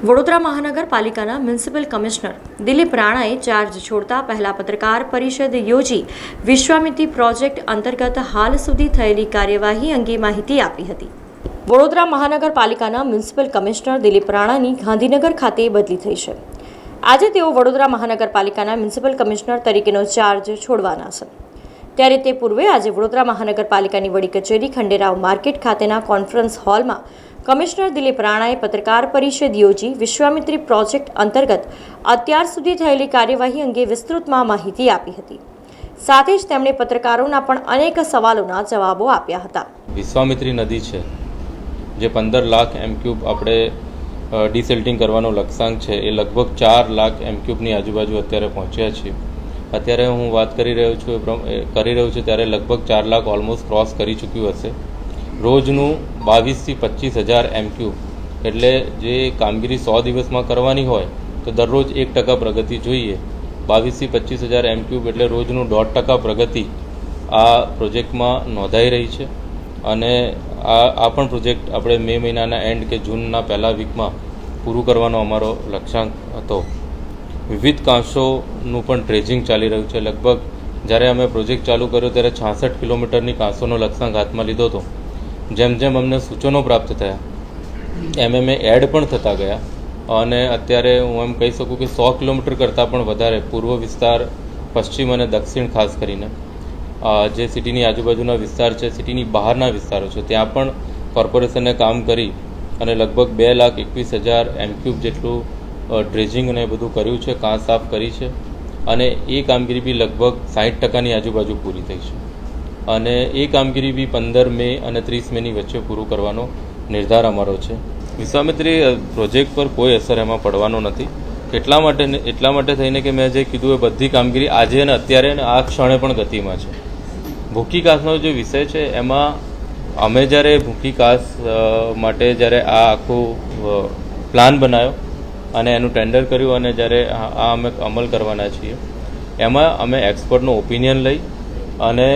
વડોદરા મહાનગરપાલિકાના municipal commissioner Dilip રાણાએ charge છોડતા પહેલા પત્રકાર પરિષદ યોજી વિશ્વામિત્રી પ્રોજેક્ટ અંતર્ગત હાલ સુધી થયેલી કાર્યવાહી અંગે માહિતી આપી હતી. વડોદરા મહાનગરપાલિકાના મ્યુનિસિપલ કમિશનર દિલીપ રાણાની ગાંધીનગર ખાતે બદલી થઈ છે. આજે તેઓ વડોદરા મહાનગરપાલિકાના મ્યુનિસિપલ કમિશનર તરીકેનો ચાર્જ છોડવાના છે. ત્યારે તે પૂર્વે આજે વડોદરા મહાનગરપાલિકાની વડી કચેરી ખંડેરાવ માર્કેટ ખાતેના કોન્ફરન્સ હોલમાં કમિશનર દિલીપ રાણાએ પત્રકાર પરિષદ યોજી વિશ્વામિત્રી પ્રોજેક્ટ અંતર્ગત અત્યાર સુધી થયેલી કાર્યવાહી અંગે વિસ્તૃતમાં માહિતી આપી હતી. સાથે જ તેમણે પત્રકારોના પણ અનેક સવાલોના જવાબો આપ્યા હતા. વિશ્વામિત્રી નદી છે, જે પંદર લાખ એમ ક્યુબ આપણે ડિસેલ્ટિંગ કરવાનો લક્ષ્યાંક છે. એ લગભગ ચાર લાખ એમ ક્યુબની આજુબાજુ અત્યારે પહોંચ્યા છીએ. અત્યારે હું વાત કરી રહ્યો છું કરી રહ્યો છું, ત્યારે લગભગ ચાર લાખ ઓલમોસ્ટ ક્રોસ કરી ચૂક્યું હશે. રોજનું બાવીસથી પચીસ હજાર એમ ક્યુ એટલે જે કામગીરી સો દિવસમાં કરવાની હોય, તો દરરોજ એક ટકા પ્રગતિ જોઈએ. બાવીસથી પચીસ હજાર એમ ક્યુબ એટલે રોજનું દોઢ ટકા પ્રગતિ આ પ્રોજેક્ટમાં નોંધાઈ રહી છે. અને આ આ પણ પ્રોજેક્ટ આપણે મે મહિનાના એન્ડ કે જૂનના પહેલા વીકમાં પૂરું કરવાનો અમારો લક્ષ્યાંક હતો. વિવિધ કાંસોનું પણ ડ્રેજિંગ ચાલી રહ્યું છે. લગભગ જ્યારે અમે પ્રોજેક્ટ ચાલુ કર્યો ત્યારે છાસઠ કિલોમીટરની કાંસોનો લક્ષ્યાંક હાથમાં લીધો હતો. જેમ જેમ અમને સૂચનો પ્રાપ્ત થયા એમ એમ એ એડ પણ થતા ગયા અને અત્યારે હું એમ કહી શકું કે સો કિલોમીટર કરતાં પણ વધારે પૂર્વ વિસ્તાર, પશ્ચિમ અને દક્ષિણ ખાસ કરીને જે સિટીની આજુબાજુના વિસ્તાર છે, સિટીની બહારના વિસ્તારો છે, ત્યાં પણ કોર્પોરેશને કામ કરી અને લગભગ બે લાખ એકવીસ હજાર એમક્યુબ જેટલું ડ્રેજિંગ અને બધું કર્યું છે, કાં સાફ કરી છે અને એ કામગીરી બી લગભગ સાઠ ટકાની આજુબાજુ પૂરી થઈ છે. અને એ કામગીરી બી પંદર મે અને ત્રીસ મેની વચ્ચે પૂરું કરવાનો નિર્ધાર અમારો છે. વિશ્વામિત્રી પ્રોજેક્ટ પર કોઈ અસર એમાં પડવાનો નથી. એટલા માટે એટલા માટે થઈને કે મેં જે કીધું એ બધી કામગીરી આજે અને અત્યારે અને આ ક્ષણે પણ ગતિમાં છે. ભૂખી કાસનો જે વિષય છે, એમાં અમે જ્યારે ભૂખી કાસ માટે જ્યારે આ આખું પ્લાન બનાવ્યો અને એનું ટેન્ડર કર્યું અને જ્યારે આ અમે અમલ કરવાના છીએ, એમાં અમે એક્સપર્ટનો ઓપિનિયન લઈ અને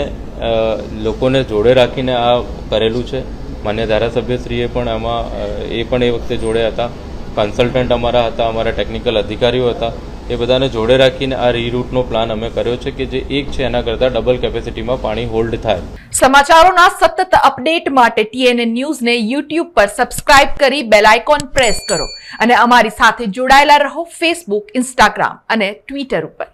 લોકોને જોડે રાખીને આ કરેલું છે. માન્ય ધારાસભ્યશ્રીએ પણ એમાં એ પણ એ વખતે જોડે હતા. કન્સલ્ટન્ટ અમારા હતા, અમારા ટેકનિકલ અધિકારીઓ હતા. એ બધાને જોડે રાખીને આ રીરૂટનો પ્લાન અમે કર્યો છે કે જે એક છે, એના કરતાં ડબલ કેપેસિટીમાં પાણી હોલ્ડ થાય. સમાચારોના સતત અપડેટ માટે ટીએનએ ન્યૂઝને યુટ્યુબ પર સબસ્ક્રાઇબ કરી બેલ આઇકોન પ્રેસ કરો. અને અમારી સાથે જોડાયેલા રહો ફેસબુક ઇન્સ્ટાગ્રામ અને ટ્વિટર ઉપર.